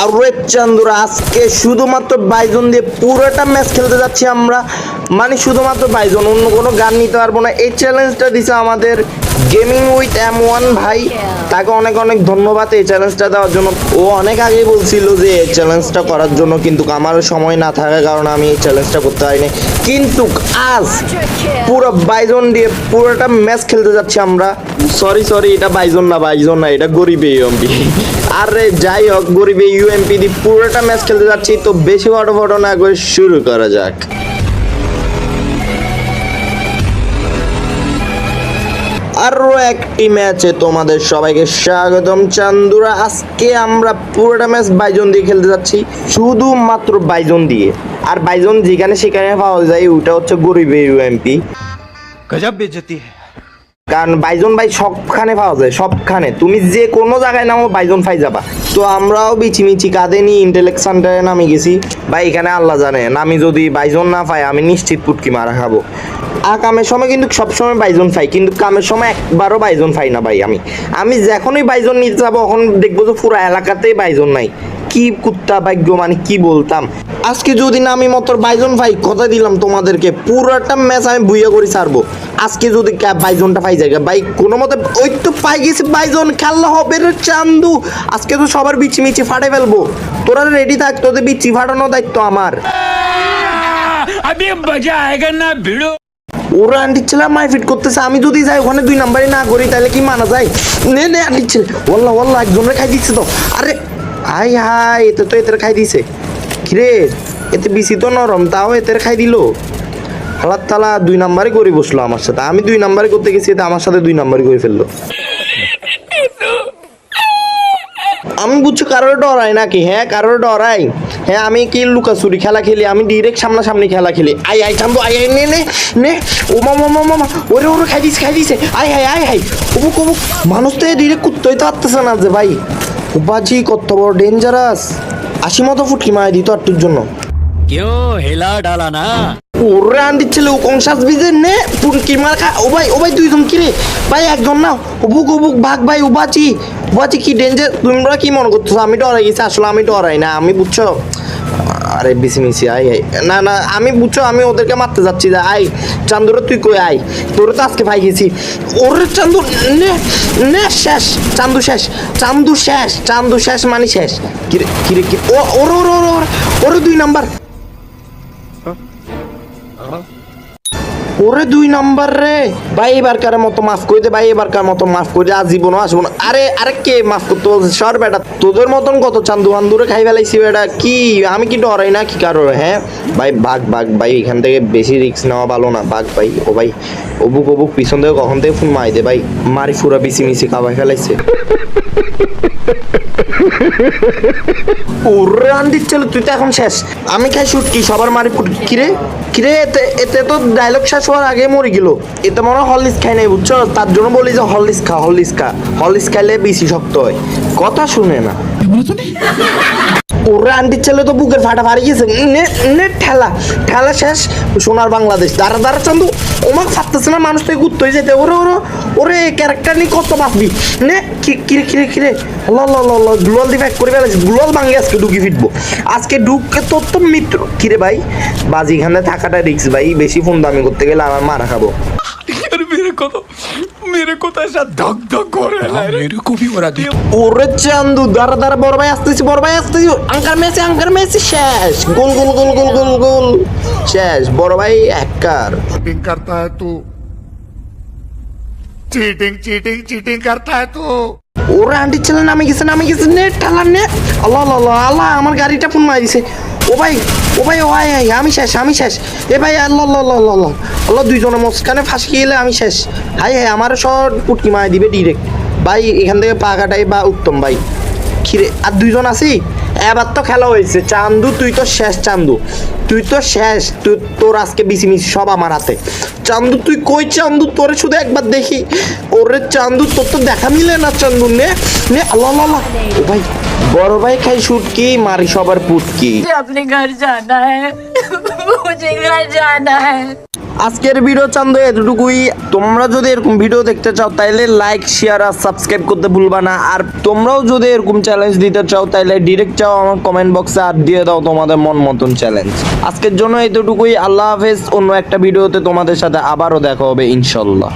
আর রোহিত চান্দুর, আজকে শুধুমাত্র বাইজন দিয়ে পুরোটা ম্যাচ খেলতে যাচ্ছি আমরা। মানে শুধুমাত্র বাইজন, অন্য কোনো গান নিতে পারব না। এই চ্যালেঞ্জটা দিছে আমাদের গেমিং উইথ এম ওয়ান ভাই, তাকে অনেক অনেক ধন্যবাদ এই চ্যালেঞ্জটা দেওয়ার জন্য। ও অনেক আগেই বলছিল যে এই চ্যালেঞ্জটা করার জন্য কিন্তু আমার সময় না থাকার কারণে আমি এই চ্যালেঞ্জটা করতে পারিনি। কিন্তু আজ পুরো বাইজন দিয়ে পুরোটা ম্যাচ খেলতে যাচ্ছি আমরা। সরি সরি এটা বাইজন না বাইজন না, এটা গরিব ইউএমপি আরে যাই হোক, গরিব ইউএমপি দিয়ে পুরোটা ম্যাচ খেলতে যাচ্ছি, তো বেশি ফটো ফটো না করে শুরু করা যাক। আরও একটি ম্যাচে তোমাদের সবাইকে স্বাগতম। চান্দুরা, আজকে আমরা পুরোটা ম্যাচ বাইজন দিয়ে খেলতে যাচ্ছি। শুধুমাত্র বাইজন দিয়ে। আর বাইজন যেখানে সেখানে পাওয়া যায়, ওটা হচ্ছে গরিবের এমপি গজব বেজতি। হ্যাঁ কারণ বাইজন ভাই সবখানে পাওয়া যায়, সবখানে। তুমি যে কোনো জায়গায় নামো, বাইজন ফাই যাবা। তো আমরাও বিচি বিচিমিচি কাঁদে নিয়ে ইন্টেলেক্ট সেন্টারে নামে গেছি। ভাই, এখানে আল্লাহ জানে, আমি যদি বাইজন না পাই, আমি নিশ্চিত পুটকি মারা খাব। আর কামের সময় কিন্তু সবসময় বাইজন ফাই কিন্তু কামের সময় একবারও বাইজন ফাই না ভাই আমি। আমি যখনই বাইজন নিতে যাব তখন দেখব যে পুরো এলাকাতেই বাইজন নাই। কি কুত্তা ভাগ্য মানে কি বলতাম? আজকে যদি না আমি মতর বাইজন ভাই কথা দিলাম তোমাদেরকে পুরোটা ম্যাচ আমি বুইয়া করে ছাড়বো। আজকে যদি বাইজনটা পাই যায় ভাই কোনো মতে ওই তো পাই গেছি বাইজন খেলা হবে রে চান্দু। আজকে তো সবার বিচি মিচি ফাটে ফেলব। তোরা রেডি থাক তোদের বিচি ফাটানো দায়িত্ব আমার। আমি মজা আয়েগা না ওরা আন্টি ছেলে মাই ফিট করতেছে আমি যদি যাই ওখানে দুই নাম্বারে না করি তাহলে কি মানা যায়? নে নে আন্টি ছেলে। ওল্লা ওল্লা একজনের খাই দিচ্ছে তো। আরে হাই হাই, এতে তো এতে খাই দিছে। কিরে, এতে বেশি তো নরম, তাও এতে খাই দিল। হালাত তালা, দুই নাম্বারই করে বসল আমার সাথে। আমি দুই নাম্বারই করতে গেছি, এতে আমার সাথে দুই নাম্বারই করে ফেলল। আমি বুঝছ কারোর ডরাই নাকি? হ্যাঁ কারোর ডরাই। হ্যাঁ আমি কি লুকাচুরি খেলা খেলি? আমি ডিরেক্ট সামনাসামনি খেলা খেলি। আই আই চান্দু আই আই, নে নে নে। ও মামা মামা মামা ওরে ওরে, খাই দিছে খাই দিছে। আই, হাই আই, হাই। অবুক অবুক মানুষ তো ডিরেক্ট কুত্তই তো পারতেছে না যে, ভাই। উপাধি কত বড় ডেঞ্জারাস আশি মতো ফুট কিমায় দিত আর তোর জন্য? কেউ হেলা ডালা না। ওরা আন্টি ছেলে কংসাস বিজে নে? পুর কিমার খা ও ভাই ও ভাই তুই তুমি কিরে ভাই একজন না অবুক অবুক ভাগ ভাই উবাচি উবাচি কি ডেঞ্জার তোমরা কি মনে করছ আমি ডরাই গেছি আসলে আমি ডরাই না আমি বুঝছ? আরে বিসি মিশি আই না না আমি বুঝছ আমি ওদেরকে মারতে যাচ্ছি যে আই চান্দুরে তুই কই আই তোরে তো আজকে ভাই গেছি ওর চান্দু নে নে শেষ চান্দু শেষ চান্দু শেষ চান্দু শেষ মানে শেষ কিরে কিরে কি ও ওর ওর ওরে ওরে দুই নাম্বার ওরে দুই নাম্বার রে। ভাই এবারকার মতো মাফ করে দে, ভাই এবারকার মতো মাফ করে দে আজ জীবনও আসব না। আরে আরে কে মাফ করতে? বলছে সর বেটা, তোদের মতন কত চান্দু আন্দুরে খাই ফেলাইছি বেটা? কি, আমি কি ডরাই না কি কারও? হ্যাঁ? ভাই, বাঘ বাঘ, ভাই, এখান থেকে বেশি রিস্ক নেওয়া ভালো না। বাঘ, ভাই, ও ভাই, অবুক অবুক, পিছন থেকে কখন থেকে ফোন মাই দে, ভাই। মারি ফুরা বিসি মিশি খাবার ফেলাইছে। তুই তো এখন শেষ। আমি খাই শুটকি সবার মারি কিরে? কিরে, এতে এতে তো শেষ হওয়ার আগে মরে গেল। এতে মনে হয় খাই নাই, বুঝছ? তার জন্য বলি যে খা খাইলে বেশি কথা শুনে না। পোড়া আন্টির ছেলে তো বুকের ফাটা ফাড়ি গেছে। নে নে, ঠেলা। ঠেলা শেষ, সোনার বাংলাদেশ। দাঁড়া দাঁড়া, চান্দু। ওমাক ফাটতেছে না, মানুষ থেকে গুত্ত হয়ে যেতে। ওরে ওরে ওরে ক্যারেক্টার নিয়ে কত বাঁচবি নে কিরে কিরে কিরে ল ল ল ল গ্লোয়াল দিয়ে ব্যাক করে ফেলেছি। গ্লোয়াল ভাঙে আজকে ঢুকি ফিটবো আজকে ঢুককে তোর তো মিত্র। কিরে ভাই? বাজিখানে থাকাটা রিক্স ভাই। বেশি ফোন দামি করতে গেলে আমার মারা খাব। को तो मेरे को तो ऐसा धक धक हो रहा है मेरे को भी हो रहा है ওরে চান্দু দাঁড়া দাঁড়া বড় ভাই আসতেছি বড় ভাই আসতেছি আঙ্কার মেসি আঙ্কার মেসি শেষ গোল গোল গোল গোল গোল গোল শেষ বড় ভাই একার चीटिंग करता है तू चीटिंग चीटिंग चीटिंग करता है तू ওরে আন্টির ছেলে নামে গেছে নামে গেছে নে ঠালা নে আল্লাহ আল্লাহ আল্লাহ আল্লাহ আমার গাড়িটা ফোন মারি দিছে ও ভাই ও ভাই ও ভাই আমি শেষ আমি শেষ। এ ভাই, আল্লাহ আল্লাহ আল্লাহ আল্লাহ দুইজনে মস্কানে ফাঁসি গেলে আমি শেষ? হাই হাই আমার সব পুটকি মারি দিবে ডিরেক্ট ভাই, এখান থেকে পা কাটাই বা উত্তম ভাই। খিরে, আর দুইজন আছি? এবার তো খেলা হয়েছে। চান্দু, তুই তো শেষ, চান্দু। তুই তো শেষ। তুই, তোর আজকে বিসি মিসি সব আমার হাতে। চান্দু, তুই কই চান্দু? তোরে শুধু একবার দেখি। ওরে চান্দু, তোর তো দেখা মিলে না চান্দু নে। নে আল্লাহ আল্লাহ। ও ভাই বড় ভাই খাই শুটকি মারি সবার পুটকি। আপনি ঘর আজকের ভিডিও চান্দ এতটুকুই। তোমরা যদি এরকম ভিডিও দেখতে চাও তাইলে লাইক শেয়ার আর সাবস্ক্রাইব করতে ভুলবা না। আর তোমরাও যদি এরকম চ্যালেঞ্জ দিতে চাও তাইলে ডিরেক্ট চাও আমার কমেন্ট বক্সে আর দিয়ে দাও তোমাদের মন মতন চ্যালেঞ্জ আজকের জন্য এতটুকুই। আল্লাহ হাফেজ। অন্য একটা ভিডিওতে তোমাদের সাথে আবারও দেখা হবে ইনশাল্লাহ।